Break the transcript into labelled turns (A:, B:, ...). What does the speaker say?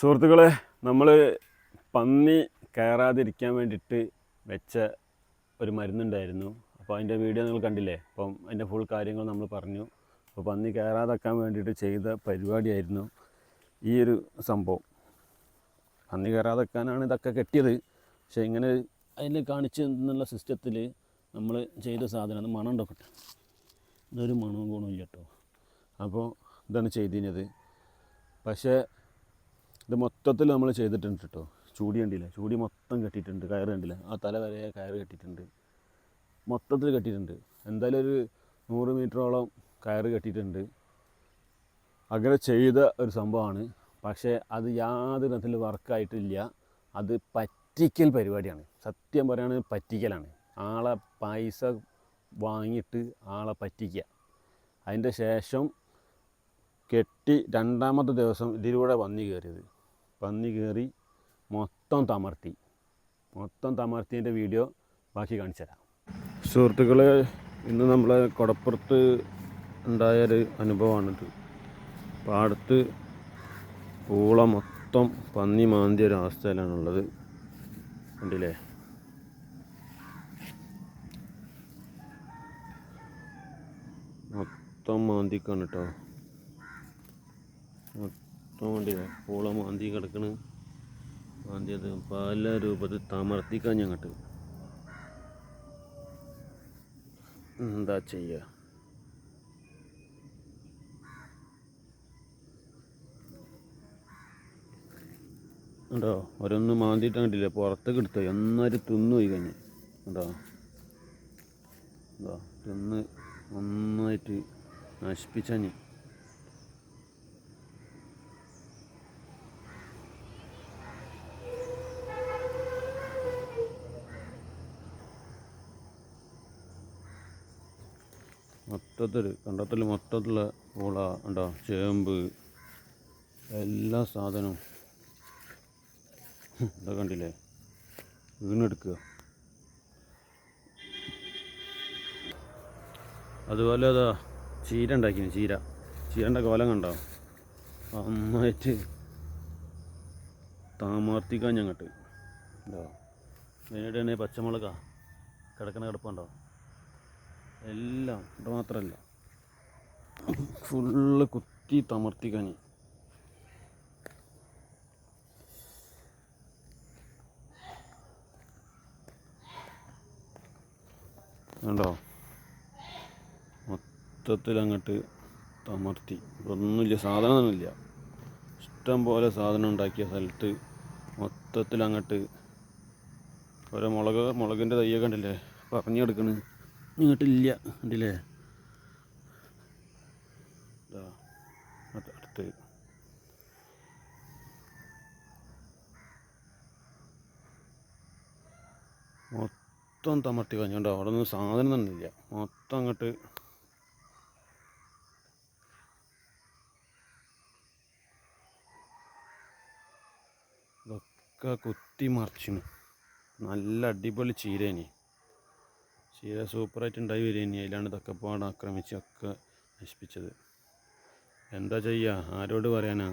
A: സുഹൃത്തുക്കളെ നമ്മൾ പന്നി കയറാതിരിക്കാൻ വേണ്ടിയിട്ട് വെച്ച ഒരു മരുന്നുണ്ടായിരുന്നു. അപ്പോൾ അതിന്റെ വീഡിയോ നിങ്ങൾ കണ്ടില്ലേ? അപ്പം അതിന്റെ ഫുൾ കാര്യങ്ങൾ നമ്മൾ പറഞ്ഞു. അപ്പോൾ പന്നി കയറാതാക്കാൻ വേണ്ടിയിട്ട് ചെയ്ത പരിപാടിയായിരുന്നു ഈ ഒരു സംഭവം. പന്നി കയറാതാക്കാനാണ് ഇതൊക്കെ കെട്ടിയത്. പക്ഷേ ഇങ്ങനെ അതിൽ കാണിച്ച് എന്നുള്ള സിസ്റ്റത്തിൽ നമ്മൾ ചെയ്ത സാധനം അത് മണം ഉണ്ടോക്കട്ടെ. ഇതൊരു മണവും ഗുണമില്ല കേട്ടോ. അപ്പോൾ ഇതാണ് ചെയ്തിരുന്നത്. പക്ഷേ ഇത് മൊത്തത്തിൽ നമ്മൾ ചെയ്തിട്ടുണ്ട് കേട്ടോ ചൂടി കണ്ടില്ല? ചൂടി മൊത്തം കെട്ടിയിട്ടുണ്ട്. കയറ് കണ്ടില്ല? ആ തല വരെ കയറ് കെട്ടിയിട്ടുണ്ട്. മൊത്തത്തിൽ കെട്ടിയിട്ടുണ്ട്. എന്തായാലും ഒരു നൂറ് മീറ്ററോളം കയറ് കെട്ടിയിട്ടുണ്ട്. അങ്ങനെ ചെയ്ത ഒരു സംഭവമാണ്. പക്ഷേ അത് യാതൊരു വിധത്തിൽ വർക്കായിട്ടില്ല. അത് പറ്റിക്കൽ പരിപാടിയാണ്. സത്യം പറയുകയാണെങ്കിൽ പറ്റിക്കലാണ്. ആളെ പൈസ വാങ്ങിയിട്ട് ആളെ പറ്റിക്കുക. അതിന്റെ ശേഷം കെട്ടി രണ്ടാമത്തെ ദിവസം ഇതിലൂടെ വന്നു കയറിയത്. പന്നി കയറി മൊത്തം തമർത്തി. മൊത്തം തമർത്തിന്റെ വീഡിയോ ബാക്കി കാണിച്ചു തരാം. സുഹൃത്തുക്കളെ ഇന്ന് നമ്മളെ കൊടപ്പുറത്ത് ഉണ്ടായൊരു അനുഭവമാണിത് പാടത്ത് പൂള മൊത്തം പന്നി മാന്തിയ ഒരു അവസ്ഥയിലാണുള്ളത് കണ്ടില്ലേ? മൊത്തം മാന്തിക്കാണ് കേട്ടോ മൊത്തം കണ്ടില്ലേ പൂള മാന്തി കിടക്കണ്. മാന്തിയത് പല രൂപത്തിൽ തമർത്തിക്കാൻ ഞങ്ങട്ട് എന്താ ചെയ്യുക ഉണ്ടോ ഓരോന്ന് മാന്തിയിട്ട് കണ്ടില്ലേ പുറത്തേക്ക് എടുത്തോ. എന്നാലും തിന്നു പോയി കഴിഞ്ഞ്. ഉണ്ടോ ഉണ്ടോ തിന്ന് നന്നായിട്ട് നശിപ്പിച്ചു മൊത്തത്തിൽ കണ്ടത്തിൽ മൊത്തത്തിലുള്ള പൂള ഉണ്ടോ ചേമ്പ് എല്ലാ സാധനവും. ഇതൊക്കെ കണ്ടില്ലേ? വീണെടുക്കുക. അതുപോലെ അതാ ചീര ഉണ്ടാക്കിന് ചീര. ചീരന്റെ കോലം കണ്ടോ? അമ്മായിട്ട് താമർത്തിക്കാൻ ഞങ്ങട്ട് ഉണ്ടോ അതിനിടെ പച്ചമുളകാ. കിടക്കണ കിടപ്പുണ്ടോ? എല്ലാം ഇത് മാത്രമല്ല ഫുള്ള് കുത്തി തമർത്തി കനി. കണ്ടോ? മൊത്തത്തിൽ അങ്ങോട്ട് തമർത്തി. ഒന്നുമില്ല സാധനമൊന്നുമില്ല. ഇഷ്ടം പോലെ സാധനം ഉണ്ടാക്കിയ സ്ഥലത്ത് മൊത്തത്തിൽ അങ്ങോട്ട് ഓരോ മുളക് മുളകിന്റെ തയ്യൊക്കെ ഉണ്ടല്ലേ പറഞ്ഞെടുക്കണ് ഇങ്ങോട്ടില്ല കണ്ടില്ലേ? അടുത്ത് മൊത്തം തമർത്തി കഴിഞ്ഞോണ്ടോ അവിടെ നിന്ന് സാധനം തന്നെ ഇല്ല മൊത്തം അങ്ങോട്ട് ഇതൊക്കെ കുത്തി മറിച്ചിന്. നല്ല അടിപൊളി ചീരേനി. ചീര സൂപ്പറായിട്ട് ഉണ്ടായി വരികയിനി അതിലാണ് ഇതൊക്കെ ആക്രമിച്ചൊക്കെ നശിപ്പിച്ചത്. എന്താ ചെയ്യുക ആരോട് പറയാനാ?